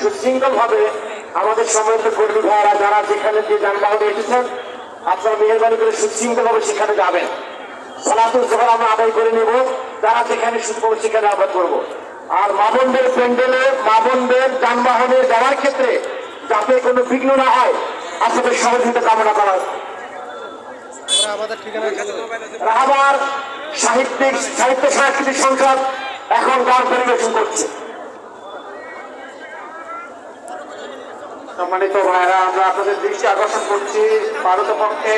সুশৃঙ্খল ভাবে আমাদের সমস্ত কর্মী ভাইয়েরা যারা যেখানে যে যানবাহনে এসেছেন, আপনারা মেহরবানি করে সুশৃঙ্খল ভাবে সেখানে যাবেন। সালাতুল জোহর আমরা আদায় করে নেব, যারা যেখানে সুস্থ সেখানে আবাদ করব। আর মা বোনদের প্যান্ডেলে, মা বোনদের যানবাহনে যাওয়ার ক্ষেত্রে যাতে কোনো বিঘ্ন না হয়, আপনাদের সহযোগিতা কামনা করা রাহাবার সাহিত্যিক, সাহিত্য সাংস্কৃতিক সংসদ এখন গান পরিবেশন করছে। সম্মানিত ভাইরা, আমরা আপনাদের দৃষ্টি আকর্ষণ করছি। ভারত পক্ষে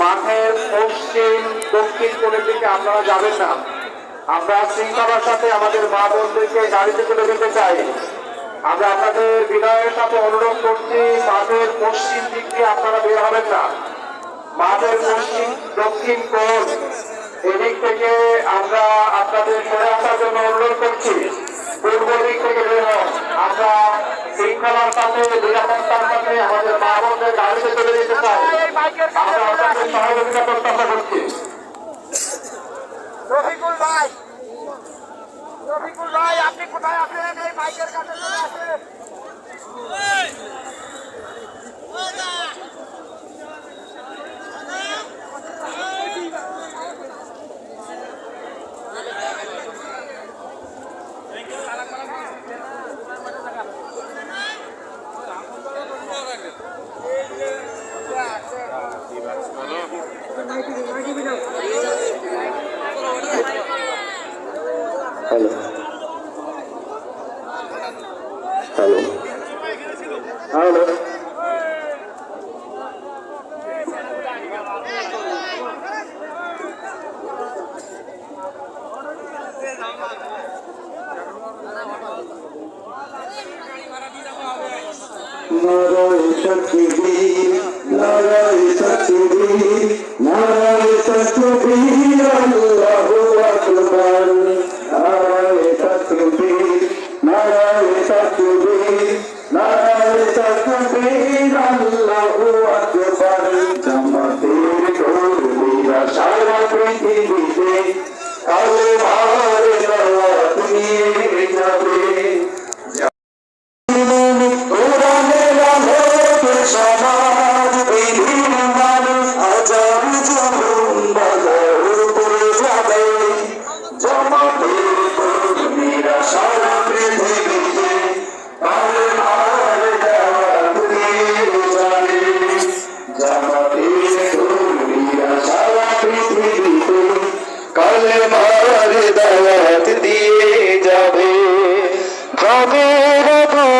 মাঠের পশ্চিম, দক্ষিণ কোণের দিকে আপনারা যাবেন না। আমরা শৃঙ্খলার সাথে আমাদের মা বোনদেরকে গাড়িতে তুলে দিতে চাই। আমরা আপনাদের বিনয়ের সাথে অনুরোধ করছি, মাঠের পশ্চিম দিক দিয়ে আপনারা বের হবেন না। মাঠের পশ্চিম, দক্ষিণ কোণ, এদিক থেকে আমরা আপনাদের সরে আসার জন্য অনুরোধ করছি। পূর্ব দিক থেকে বের হন। আমরা শৃঙ্খলার সাথে নিরাপত্তার সাথে আমাদের মা বোনদের গাড়িতে চলে যেতে চাই। আমরা আপনাদের সহযোগিতা প্রত্যাশা করছি। রফিকুল ভাই রফিকুল ভাই, আপনি কোথায় আছেন? এই বাইকের কাছে চলে আসেন। হ্যালো। হ্যালো। হ্যালো। নারায় তকবীর নারায় তকবীর নারায় তকবীর আল্লাহু আকবার। না কালেমার দাওয়াত দিয়ে যাবে খবর দর্শন